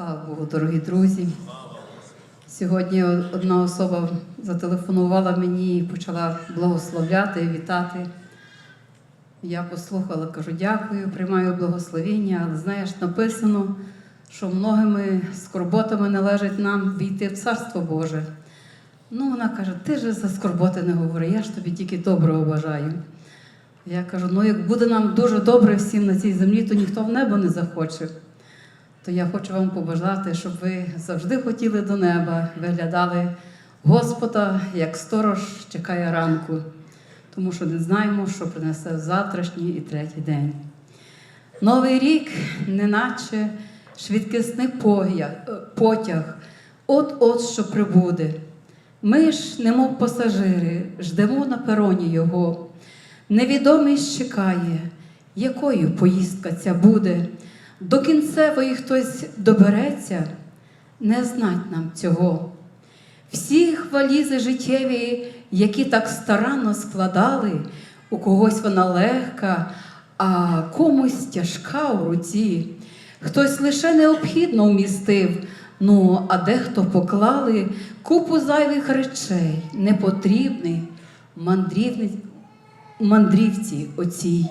Слава Богу, дорогі друзі. Сьогодні одна особа зателефонувала мені і почала благословляти, вітати. Я послухала, кажу, дякую, приймаю благословіння, але знаєш, написано, що многими скорботами належить нам війти в Царство Боже. Ну, вона каже, ти ж за скорботи не говори, я ж тобі тільки доброго бажаю. Я кажу, ну як буде нам дуже добре всім на цій землі, то ніхто в небо не захоче. То я хочу вам побажати, щоб ви завжди хотіли до неба, виглядали Господа, як сторож чекає ранку, тому що не знаємо, що принесе завтрашній і третій день. Новий рік, неначе швидкісний потяг, от-от що прибуде. Ми ж, немов пасажири, ждемо на пероні його. Невідомість чекає, якою поїздка ця буде. До кінцевої хтось добереться, не знать нам цього. Всі валізи життєві, які так старанно складали, у когось вона легка, а комусь тяжка у руці. Хтось лише необхідно вмістив, ну а дехто поклали купу зайвих речей, непотрібних мандрівниць мандрівці оцій.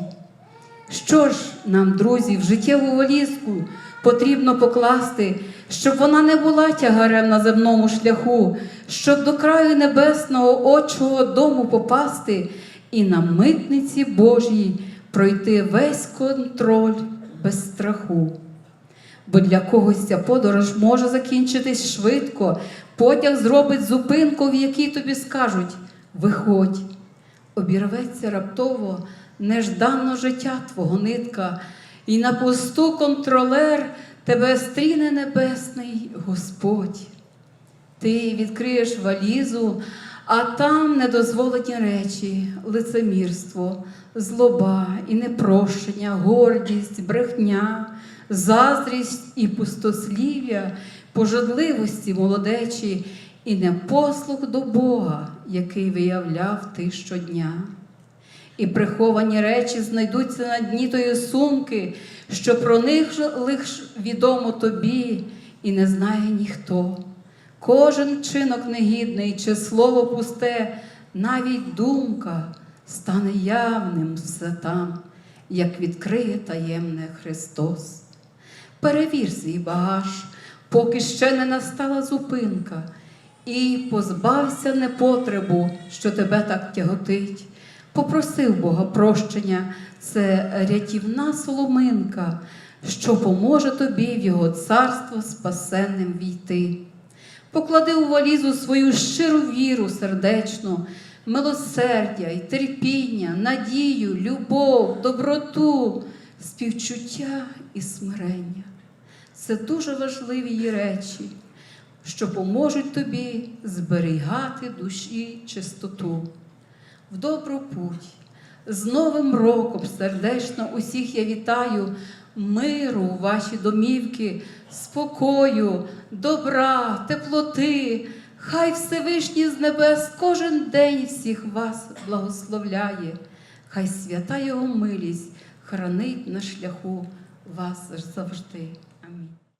Що ж нам, друзі, в життєву валізку потрібно покласти, щоб вона не була тягарем на земному шляху, щоб до краю небесного отчого дому попасти і на митниці Божій пройти весь контроль без страху. Бо для когось ця подорож може закінчитись швидко, потяг зробить зупинку, в якій тобі скажуть виходь обірветься раптово нежданно життя твого нитка, і на посту контролер тебе стріне небесний Господь. Ти відкриєш валізу, а там недозволені речі, лицемірство, злоба і непрощення, гордість, брехня, заздрість і пустослів'я, пожадливості молодечі і непослух до Бога, який виявляв ти щодня. І приховані речі знайдуться на дні тої сумки, що про них лиш відомо тобі, і не знає ніхто. Кожен чинок негідний чи слово пусте, навіть думка стане явним все там, як відкриє таємне Христос. Перевір свій багаж, поки ще не настала зупинка, і позбався непотребу, що тебе так тяготить. Попросив Бога прощення, це рятівна соломинка, що поможе тобі в Його царство спасенним війти. Поклади у валізу свою щиру віру сердечну, милосердя і терпіння, надію, любов, доброту, співчуття і смирення. Це дуже важливі її речі, що поможуть тобі зберігати душі чистоту. В добру путь, з Новим роком сердечно усіх я вітаю, миру ваші домівки, спокою, добра, теплоти. Хай Всевишній з небес кожен день всіх вас благословляє, хай свята Його милість хранить на шляху вас завжди.